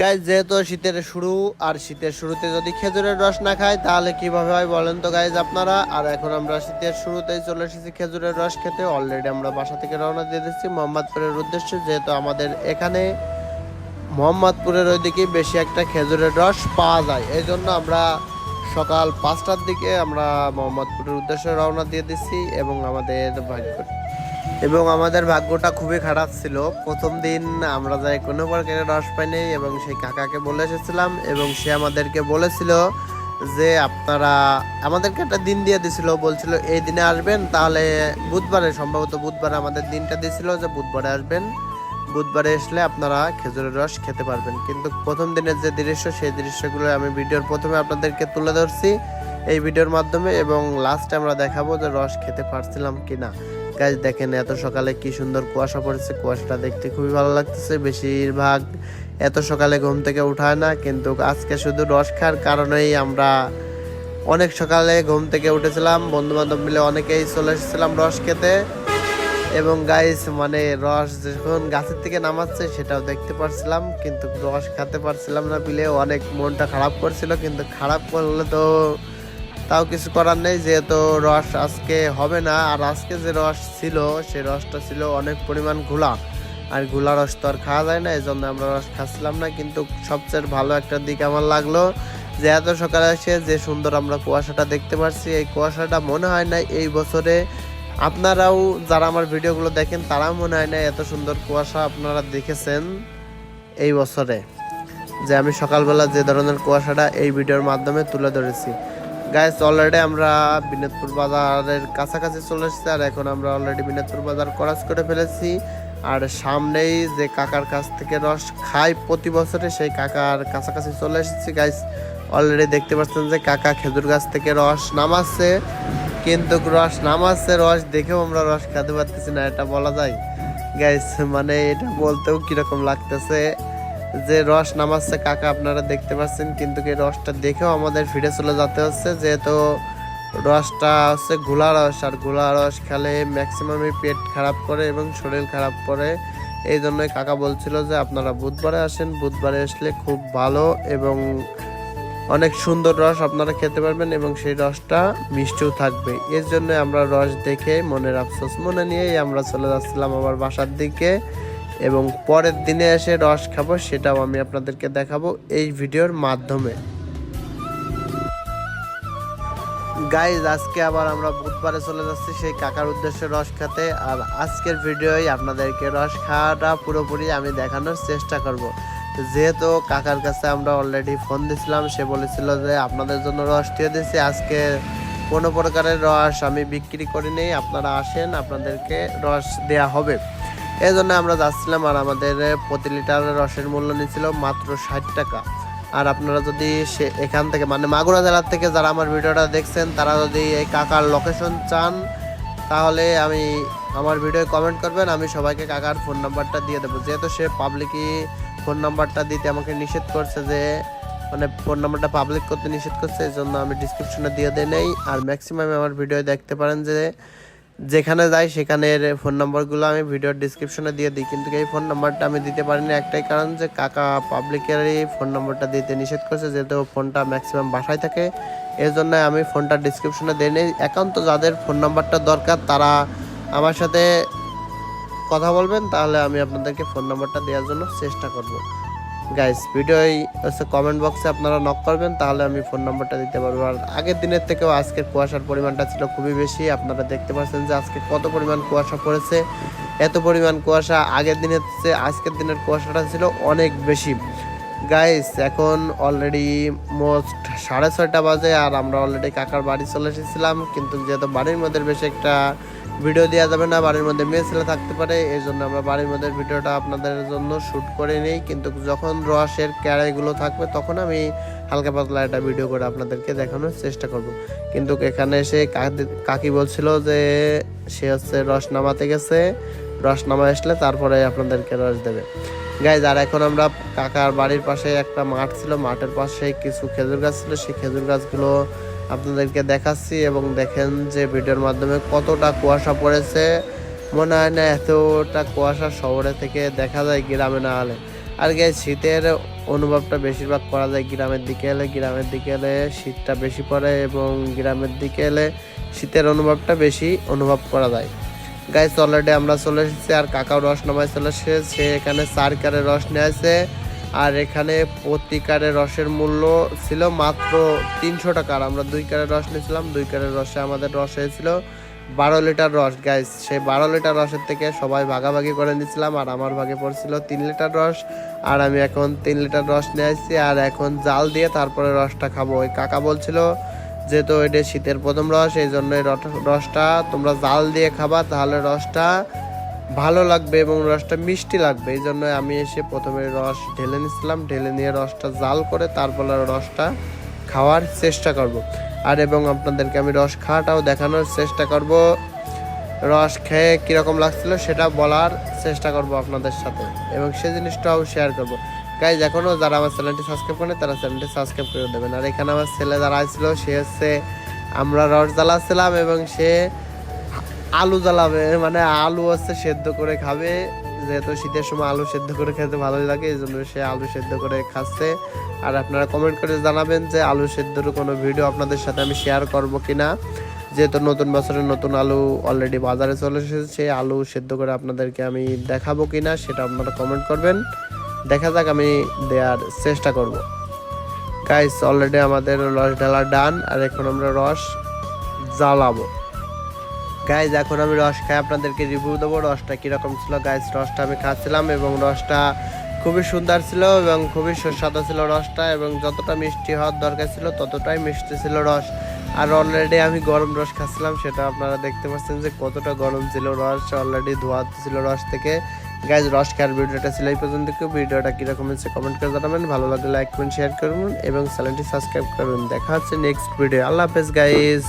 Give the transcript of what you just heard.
Guys যেহেতু শীতের শুরু আর শীতের শুরুতে যদি খেজুরের রস না খাই তাহলে কীভাবে হয় বলেন তো গাইজ আপনারা? আর এখন আমরা শীতের শুরুতেই চলে এসেছি খেজুরের রস খেতে। অলরেডি আমরা বাসা থেকে রওনা দিয়ে দিচ্ছি মোহাম্মদপুরের উদ্দেশ্যে, যেহেতু আমাদের এখানে মোহাম্মদপুরের ওইদিকে বেশি একটা খেজুরের রস পাওয়া যায়। এই জন্য আমরা সকাল পাঁচটার দিকে আমরা মোহাম্মদপুরের উদ্দেশ্যে রওনা দিয়ে দিচ্ছি এবং আমাদের ভাগ্য এবং আমাদের ভাগ্যটা খুবই খারাপ ছিল। প্রথম দিন আমরা যাই কোনো প্রকারের রস পাইনি এবং সেই কাকাকে বলে এসেছিলাম এবং সে আমাদেরকে বলেছিল যে আপনারা আমাদেরকে একটা দিন দিয়ে দিছিল, বলছিল, এই দিনে আসবেন, তাহলে বুধবারে, সম্ভবত বুধবারে আমাদের দিনটা দিয়েছিল যে বুধবারে আসবেন। বুধবারে আসলে আপনারা খেজুরের রস খেতে পারবেন। কিন্তু প্রথম দিনের যে দৃশ্য, সেই দৃশ্যগুলো আমি ভিডিওর প্রথমে আপনাদেরকে তুলে ধরছি। এই ভিডিওর মাধ্যমে এবং লাস্টে আমরা দেখাবো যে রস খেতে পারছিলাম কিনা। গাছ দেখেন এত সকালে কি সুন্দর কুয়াশা পড়েছে, কুয়াশাটা দেখতে খুবই ভালো লাগতেছে। বেশিরভাগ এত সকালে ঘুম থেকে উঠায় না, কিন্তু আজকে শুধু রস খাওয়ার কারণেই আমরা অনেক সকালে ঘুম থেকে উঠেছিলাম। বন্ধু বান্ধব মিলে অনেকেই চলে এসেছিলাম রস খেতে। এবং গাইস মানে রস যখন গাছের থেকে নামাচ্ছে সেটাও দেখতে পারছিলাম, কিন্তু রস খেতে পারছিলাম না বিলে অনেক মনটা খারাপ করছিল, কিন্তু খারাপ করলে তো তাও কিছু করার নেই, যেহেতু রস আজকে হবে না। আর আজকে যে রস ছিল সে রসটা ছিল অনেক পরিমাণ ঘোলা। আর ঘোলা রস তো আর খাওয়া যায় না এই জন্য আমরা রস খাচ্ছিলাম না। কিন্তু সবচেয়ে ভালো একটা দিক আমার লাগল যে, এত সকালে এসে যে সুন্দর আমরা কুয়াশাটা দেখতে পাচ্ছি এই কুয়াশাটা মনে হয় না এই বছরে আপনারাও যারা আমার ভিডিওগুলো দেখেন, তারাও মনে হয় না এত সুন্দর কুয়াশা আপনারা দেখেছেন এই বছরে। যে আমি সকালবেলা যে ধরনের কুয়াশাটা এই ভিডিওর মাধ্যমে তুলে ধরেছি। গাইস অলরেডি আমরা বিনোদপুর বাজারের কাছাকাছি চলে এসেছি আর এখন আমরা অলরেডি বিনোদপুর বাজার ক্রস করে ফেলেছি। আর সামনেই যে কাকার কাছ থেকে রস খাই প্রতি বছরে সেই কাকার কাছাকাছি চলে এসেছি। গাইস অলরেডি দেখতে পাচ্ছেন যে কাকা খেজুর গাছ থেকে রস নামাচ্ছে। কিন্তু রস নামাচ্ছে, রস দেখেও আমরা রস খেতে পারতেছি না, এটা বলা যায়। গাইস মানে এটা বলতেও কীরকম লাগতেছে? যে রস নামাচ্ছে, কাকা আপনারা দেখতে পাচ্ছেন, কিন্তু এই রসটা দেখেও আমাদের ফিরে চলে যেতে হচ্ছে, যেহেতু রসটা হচ্ছে ঘোলা রস, আর ঘোলা রস খেলে ম্যাক্সিমামই পেট খারাপ করে এবং শরীর খারাপ করে। এই জন্যই কাকা বলছিল যে, আপনারা বুধবারে আসেন, বুধবারে আসলে খুব ভালো এবং অনেক সুন্দর রস আপনারা খেতে পারবেন এবং সেই রসটা মিষ্টিও থাকবে। এর জন্য আমরা রস দেখে মনের আফসোস মনে নিয়েই আমরা চলে যাচ্ছিলাম আবার বাসার দিকে। এবং পরের দিনে এসে রস খাব, সেটাও আমি আপনাদেরকে দেখাবো এই ভিডিওর মাধ্যমে। গাইজ আজকে আবার আমরা বুধবারে চলে যাচ্ছি সেই কাকার উদ্দেশ্যে রস খেতে, আর আজকের ভিডিওই আপনাদেরকে রস খাওয়াটা পুরোপুরি আমি দেখানোর চেষ্টা করব। যেহেতু কাকার কাছে আমরা অলরেডি ফোন দিছিলাম, সে বলেছিল যে আপনাদের জন্য রস দিয়ে দিয়েছি, আজকে কোনো প্রকারের রস আমি বিক্রি করি নেই আপনারা আসেন, আপনাদেরকে রস দেয়া হবে। এই জন্য আমরা যাচ্ছিলাম আর আমাদের প্রতি লিটার রসের মূল্য নিয়েছিল মাত্র ষাট টাকা। আর আপনারা যদি সে এখান থেকে মানে মাগুরা জেলার থেকে যারা আমার ভিডিওটা দেখছেন, তারা যদি এই কাকার লোকেশন চান, তাহলে আমি আমার ভিডিও কমেন্ট করবেন, আমি সবাইকে কাকার ফোন নাম্বারটা দিয়ে দেবো। যেহেতু সে পাবলিকই ফোন নাম্বারটা দিতে আমাকে নিষেধ করছে যে মানে ফোন নাম্বারটা পাবলিক করতে নিষেধ করছে এই জন্য আমি ডিসক্রিপশনে দিয়ে দেই নেই। আর ম্যাক্সিমাম আমার ভিডিও দেখতে পারেন যে যেখানে যাই সেখানের ফোন নাম্বারগুলো আমি ভিডিওর ডিসক্রিপশনে দিয়ে দিই। কিন্তু এই ফোন নাম্বারটা আমি দিতে পারিনি। একটাই কারণ যে কাকা পাবলিকেরই ফোন নাম্বারটা দিতে নিষেধ করছে, যেহেতু ফোনটা ম্যাক্সিমাম বাসায় থাকে। এই জন্য আমি ফোনটা ডিসক্রিপশনে দিই নেই। একান্ত যাদের ফোন নাম্বারটা দরকার, তারা আমার সাথে কথা বলবেন, তাহলে আমি আপনাদেরকে ফোন নাম্বারটা দেওয়ার জন্য চেষ্টা করব। গাইস ভিডিও হচ্ছে কমেন্ট বক্সে আপনারা নক করবেন, তাহলে আমি ফোন নাম্বারটা দিতে পারব। আর আগের দিনের থেকেও আজকের কুয়াশার পরিমাণটা ছিল খুবই বেশি। আপনারা দেখতে পাচ্ছেন যে আজকে কত পরিমাণ কুয়াশা পড়েছে। এত পরিমাণ কুয়াশা আগের দিনের চেয়ে আজকের দিনের কুয়াশাটা ছিল অনেক বেশি। গাইস এখন অলরেডি মোস্ট সাড়ে ছয়টা বাজে আর আমরা অলরেডি কাকার বাড়ি চলে এসেছিলাম। কিন্তু যেহেতু বাড়ির মধ্যে বেশি একটা ভিডিও দেওয়া যাবে না, বাড়ির মধ্যে মেয়ে ছেলে থাকতে পারে, এই জন্য আমরা বাড়ির মধ্যে ভিডিওটা আপনাদের জন্য শ্যুট করে নিই। কিন্তু যখন রসের ক্যারাইগুলো থাকবে, তখন আমি হালকা পাতলা একটা ভিডিও করে আপনাদেরকে দেখানোর চেষ্টা করব। কিন্তু এখানে কাকি- কাকি বলছিল যে, সে হচ্ছে রস নামাতে গেছে। রস নামা আসলে তারপরে আপনাদেরকে রস দেবে। গাইজ আর এখন আমরা কাকার বাড়ির পাশে একটা মাঠ ছিল, মাঠের পাশে কিছু খেজুর গাছ ছিল। সেই খেজুর গাছগুলো আপনাদেরকে দেখাচ্ছি এবং দেখেন যে ভিডিওর মাধ্যমে কতটা কুয়াশা পড়েছে। মনে হয় না এতটা কুয়াশা শহরে থেকে দেখা যায় গ্রামে না হলে। আর গাইজ, শীতের অনুভবটা বেশিরভাগ করা যায় গ্রামের দিকে এলে, গ্রামের দিকে এলে শীতটা বেশি পড়ে এবং গ্রামের দিকে এলে শীতের অনুভবটা বেশি অনুভব করা যায়। গাইজ অলরেডি আমরা চলে এসেছি আর কাকাও রস নামায় চলে এসেছে, সে এখানে চারকারের রস নিয়ে আসে। আর এখানে প্রতি কারের রসের মূল্য ছিল মাত্র তিনশো টাকার আমরা দুই কারের রস নিয়েছিলাম, দুই কারের রসে আমাদের রস হয়েছিল বারো লিটার রস। গাইস সেই বারো লিটার রসের থেকে সবাই ভাগাভাগি করে নিয়েছিলাম আর আমার ভাগে পড়ছিল তিন লিটার রস। আর আমি এখন তিন লিটার রস নিয়ে আসছি আর এখন জাল দিয়ে তারপরে রসটা খাব। ওই কাকা বলছিল যেহেতু এটা শীতের প্রথম রস, এই জন্য রসটা তোমরা জাল দিয়ে খাবা, তাহলে রসটা ভালো লাগবে এবং রসটা মিষ্টি লাগবে। এই জন্য আমি এসে প্রথমে রস ঢেলে নিছিলাম ঢেলে নিয়ে রসটা জাল করে তারপরে রসটা খাওয়ার চেষ্টা করব। আর এবং আপনাদেরকে আমি রস খাওয়াটাও দেখানোর চেষ্টা করব। রস খেয়ে কীরকম লাগছিল সেটা বলার চেষ্টা করব আপনাদের সাথে এবং সেই জিনিসটাও শেয়ার করব। গাইজ এখনও যারা আমার চ্যানেলটি সাবস্ক্রাইব করেন, তারা চ্যানেলটি সাবস্ক্রাইব করে দেবেন। আর এখানে আমার ছেলে যারা আসছিল সে হচ্ছে আমরা রস জ্বালাচ্ছিলাম এবং সে আলু জ্বালাবে মানে আলু হচ্ছে সেদ্ধ করে খাবে। যেহেতু শীতের সময় আলু সেদ্ধ করে খেতে ভালোই লাগে, এই জন্য সে আলু সেদ্ধ করে খাচ্ছে। আর আপনারা কমেন্ট করে জানাবেন যে আলু সেদ্ধর কোনো ভিডিও আপনাদের সাথে আমি শেয়ার করব কিনা। যেহেতু নতুন বছরে নতুন আলু অলরেডি বাজারে চলে এসেছে, সেই আলু সেদ্ধ করে আপনাদেরকে আমি দেখাবো কিনা সেটা আপনারা কমেন্ট করবেন। দেখা যাক আমি দেওয়ার চেষ্টা করব। গাইস অলরেডি আমাদের রস ঢালা ডান আর এখন আমরা রস জ্বালাবো। গাইজ এখন আমি রস খাই, আপনাদেরকে রিভিউ দেবো। রসটা কীরকম ছিল? গাইজ রসটা আমি খাচ্ছিলাম এবং রসটা খুবই সুন্দর ছিল এবং খুবই সুস্বাদু ছিল রসটা এবং যতটা মিষ্টি হওয়ার দরকার ছিল, ততটাই মিষ্টি ছিল রস। আর অলরেডি আমি গরম রস খাচ্ছিলাম, সেটা আপনারা দেখতে পাচ্ছেন যে কতটা গরম ছিল রস অলরেডি ধোয়া ছিল রস থেকে। গাইজ রস খাওয়ার ভিডিওটা ছিল এই পর্যন্ত ভিডিওটা কীরকম হচ্ছে কমেন্ট করে জানাবেন। ভালো লাগলে লাইক করুন শেয়ার করুন এবং চ্যানেলটি সাবস্ক্রাইব করুন। দেখা হচ্ছে নেক্সট ভিডিও আল্লাহ হাফেজ গাইজ